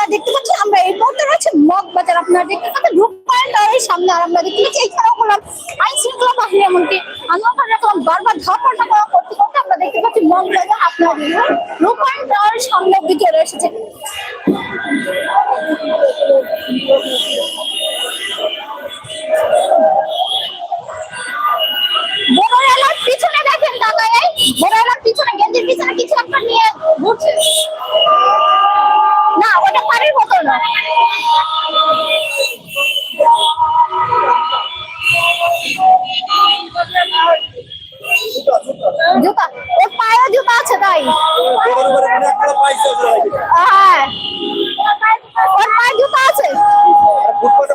আপনারা দেখতে পাচ্ছেন, আমরা এই মুহূর্তে রয়েছে মগ বাজার। আপনারা দেখতে পাচ্ছেন, রূপ পয়েন্ট সামনে, আর আমরা দেখতে পাচ্ছি এখানেও করলাম আইন শৃঙ্খলা বাহিনী, এমনকি ওখানে রাখলাম বারবার ধাপড়টা করা করতে করতে আমরা দেখতে পাচ্ছি মগ বাজার, আপনারা রূপ পয়েন্ট সামনের দিকে রয়েছে বড় পিছনে দেখেন তাকায় বড় এলার পিছনে, গেঞ্জির পিছনে কিছু একটা নিয়ে ঘুরছে না ওটা পানির বোতল না জুতা ওর পায়ে জুতা আছে তাই। হয়ে। হ্যাঁ ওর পায়ে জুতা আছে। আর ফুটপাতে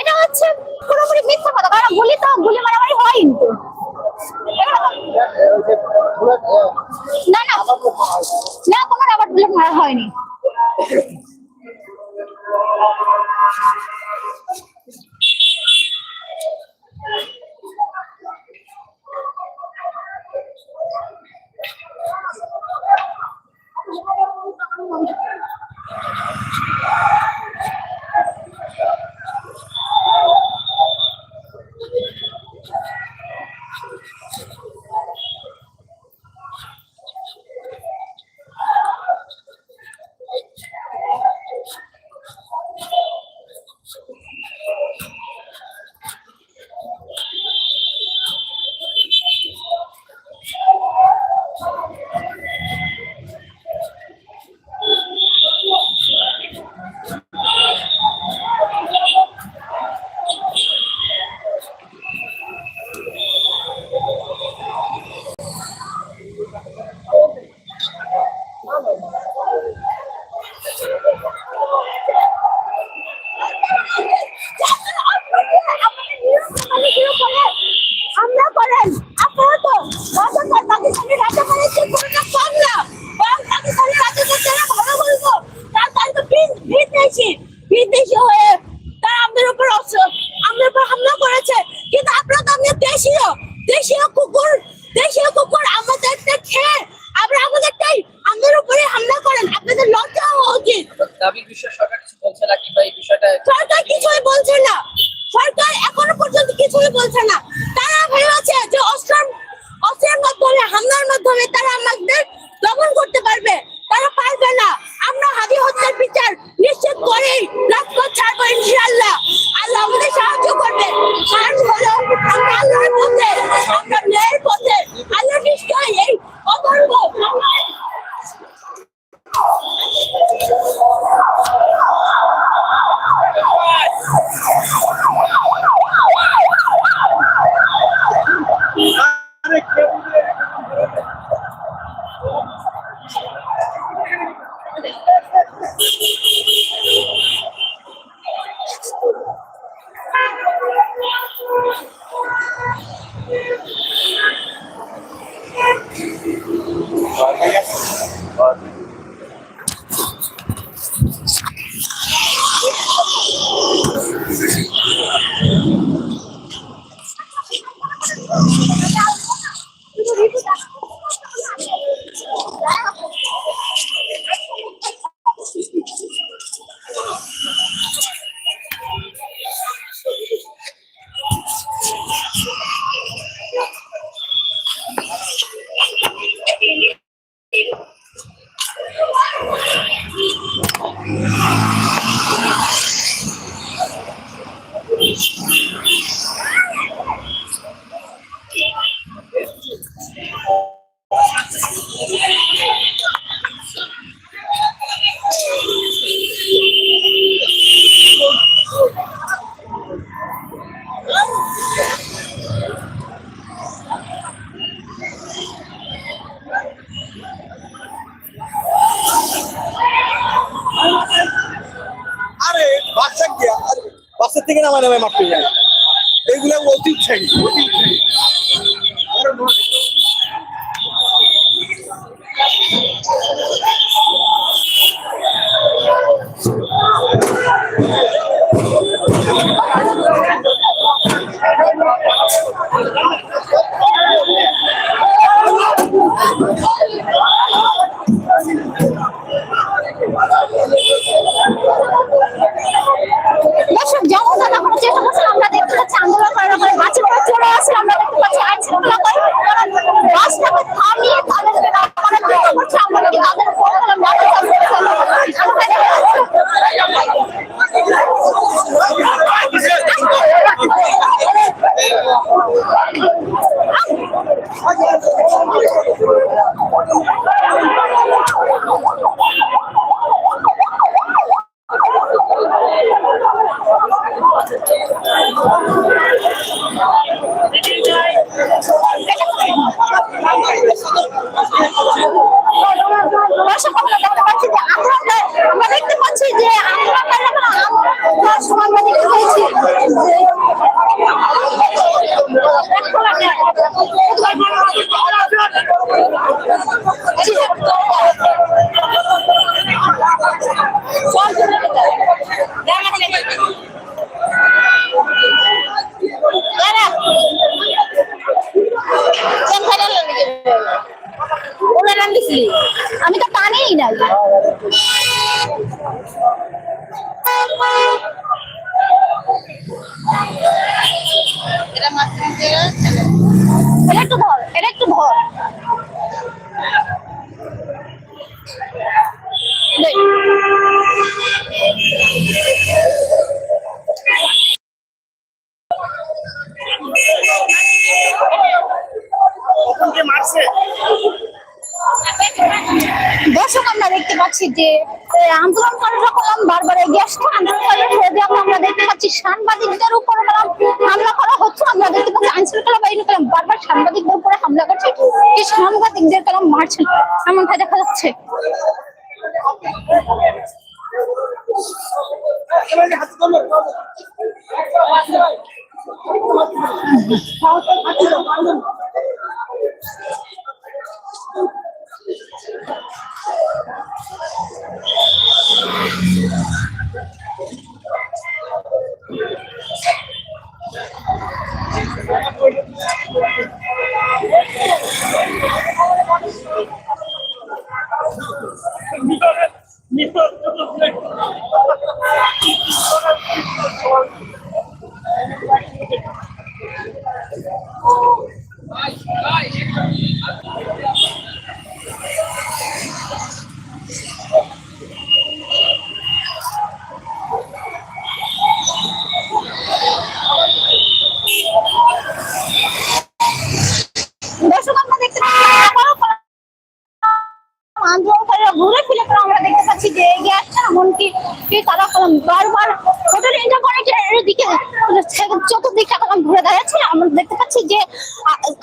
এটা হচ্ছে পুরোপুরি মিথ্যা কথা, কারণ গুলি তো, গুলি মারামারি হয় কিন্তু। না না না, কোনো রাবার বুলেট মারা হয়নি আমরা করেন আপনারা তো রাজাকার পাকিস্তানি রাজাকারের যে কোনটা কম না বরং পাকিস্তানি রাজাকার যারা ভালো বলব তার তার তো বিদেশি বিদেশি হয়ে তারা আমাদের উপর অস্ত্র- আমাদের উপর হামলা করেছে কিন্তু আপনারা তো আমাদের দেশীয় দেশীয় কুকুর দেশীয় কুকুর আমাদেরটা খেয়ে আমরা আমাদেরটাই আমাদের উপরে হামলা করেন আপনাদের লজ্জা হওয়া উচিত দাবির বিষয়ে সরকার কিছু বলছে না কিংবা এই বিষয়টা সরকার কিছুই বলছে না। সরকার এখনও পর্যন্ত কিছুই বলছে না। আরে নামায় নামায় মারতে যায় এইগুলো অতি উৎসাহী Thank উৎসাহী পাচ্ছি যে আন্দোলনকারীরা কলম বারবার এগিয়ে আসছে। আন্দোলনকারীরা আমরা দেখতে পাচ্ছি সাংবাদিকদের উপর হামলা করা হচ্ছে। আমরা দেখতে পাচ্ছি আইন শৃঙ্খলা বাহিনী কলম বারবার সাংবাদিকদের উপরে হামলা করছে। এই সাংবাদিকদের কলম মারছে এমনটা দেখা যাচ্ছে। দর্শক আমরা দেখতে পাচ্ছি আবারও কলম আন্দোলনকারীরা ঘুরে ফিরে করে আমরা দেখতে পাচ্ছি যে এগিয়ে আসছে এমনকি কি তারা কলম? বারবার হোটেল ইন্টারকনেক্টের দিকে চতুর্দিকটা কলম ঘুরে দাঁড়াচ্ছে আমরা দেখতে পাচ্ছি যে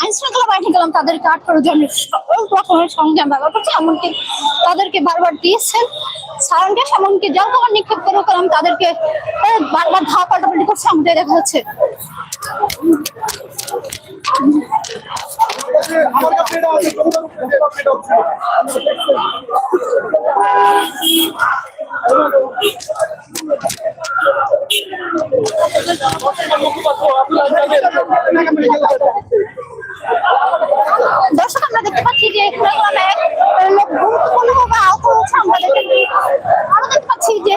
আইন শৃঙ্খলা বাহিনী কলম তাদেরকে আটকানোর জন্য। সকল রকমের সংগ্রাম ব্যবহার করছে, এমনকি তাদেরকে বারবার দিয়েছেন। সাউন্ড গ্যাস এমনকি জল কামান নিক্ষেপ করে কলম তাদেরকে বারবার ধাওয়া পাল্টাপাল্টি করছে, আমাদের দেখা যাচ্ছে। আমার কাছে এটা আছে তোমাদের কাছে এটা হচ্ছে দর্শক আমরা দেখতে পাচ্ছি যে এখানে এক লোক গুরুত্বপূর্ণ ভাবে আহত হচ্ছে আমরা দেখতে আমরা দেখতে পাচ্ছি যে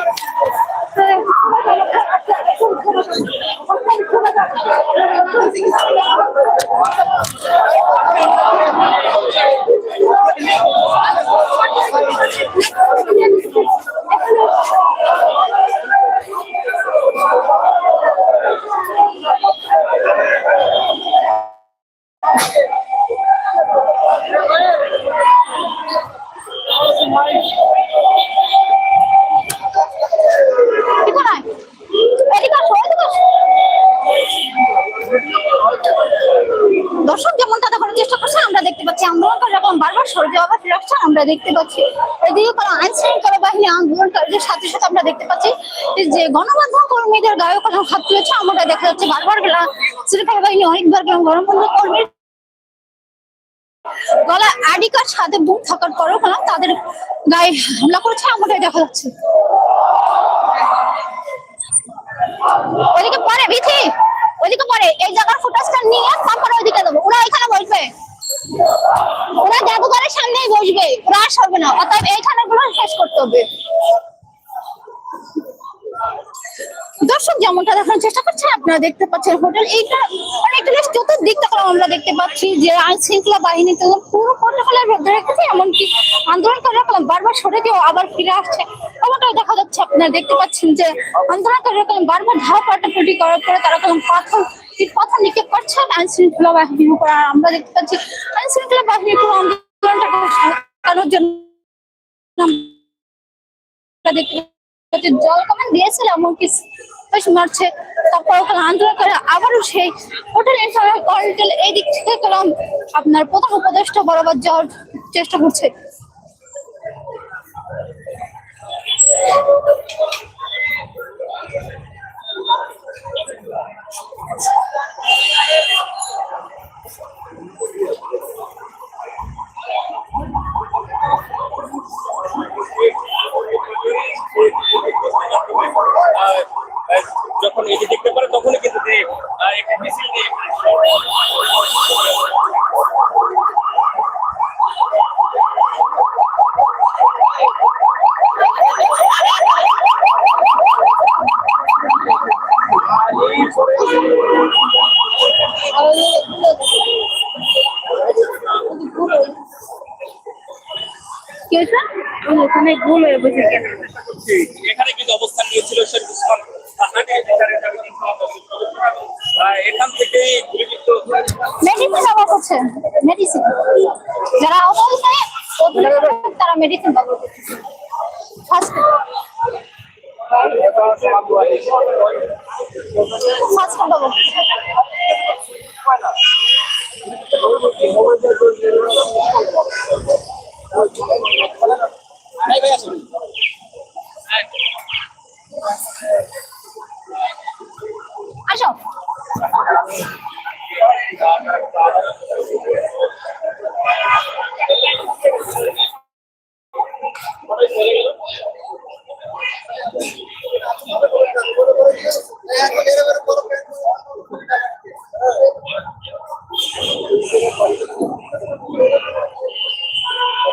এদিকে নয় এদিকে আসো এদিকে আসো দর্শক যেমনটা দেখানোর চেষ্টা করছে আমরা দেখতে পাচ্ছি আন্দোলনকারী যখন বারবার আসছে আমরা দেখতে পাচ্ছি। এদিকে কোনো আইন শৃঙ্খলা বাহিনী আন্দোলনকারীদের সাথে সাথে আমরা দেখতে পাচ্ছি যে গণমাধ্যম কর্মীদের গায়ে কোনো হাত তুলেছে আমরা দেখা যাচ্ছে বারবার গেলা শৃঙ্খলা বাহিনী অনেকবার গেলাম গণমাধ্যম কর্মীর গলায় আইডি কার্ড সাথে বুক থাকার পরেও কেন তাদের গায়ে হামলা করেছে, আমাদের দেখা যাচ্ছে। ওইদিকে পরে, বিথি! ওইদিকে পরে, এই জায়গার ফুটেজটা নিয়ে তারপরে ওইদিকে দেবো ওরা এখানে বসবে। ওরা জাদুঘরের সামনেই বসবে। আর সরবে না। অতএব এইখানে গুলো শেষ করতে হবে। দর্শক, যেমনটা দেখানোর চেষ্টা করছে, আপনারা দেখতে পাচ্ছেন হোটেল। এইটা মানে একটা বেশ চতুর্দিক থেকে আমরা দেখতে পাচ্ছি যে আইন শৃঙ্খলা বাহিনী তো পুরো প্রটোকলের মধ্যে রেখেছে, এমনকি আন্দোলনকারীরা কলম বারবার সরে দিয়ে আবার ফিরে আসছে। এমনটাই দেখা যাচ্ছে, আপনারা দেখতে পাচ্ছেন যে আন্দোলনকারীরা কলম বারবার ধাওয়া পাল্টাপাল্টি করার পরে তারা কলম পাথর ইট পাথর নিক্ষেপ করছে আইন শৃঙ্খলা বাহিনীর উপর আর আমরা দেখতে পাচ্ছি আইন শৃঙ্খলা বাহিনী পুরো আন্দোলনটাকে ঠেকানোর জন্য দেখতে জল কমান দিয়েছিল এমনকি মারছে। তারপর ওখানে আন্দোলন করে আবারও সেই হোটেল ইন্টারনেট এই দিক থেকে কলম আপনার প্রধান উপদেষ্টা বরাবর যাওয়ার চেষ্টা করছে। আহ, যখন এটি দেখতে পারে তখনই কিন্তু একটি মিছিল নিয়ে কি হয়েছে ওখানে ভুল হয়ে বসে এখানে কিন্তু অবস্থান নিয়েছিল শেখ উসমান এখান থেকে মেডিসিন মেডিসিন যারা অবস্থায় তারা মেডিসিন ব্যবহার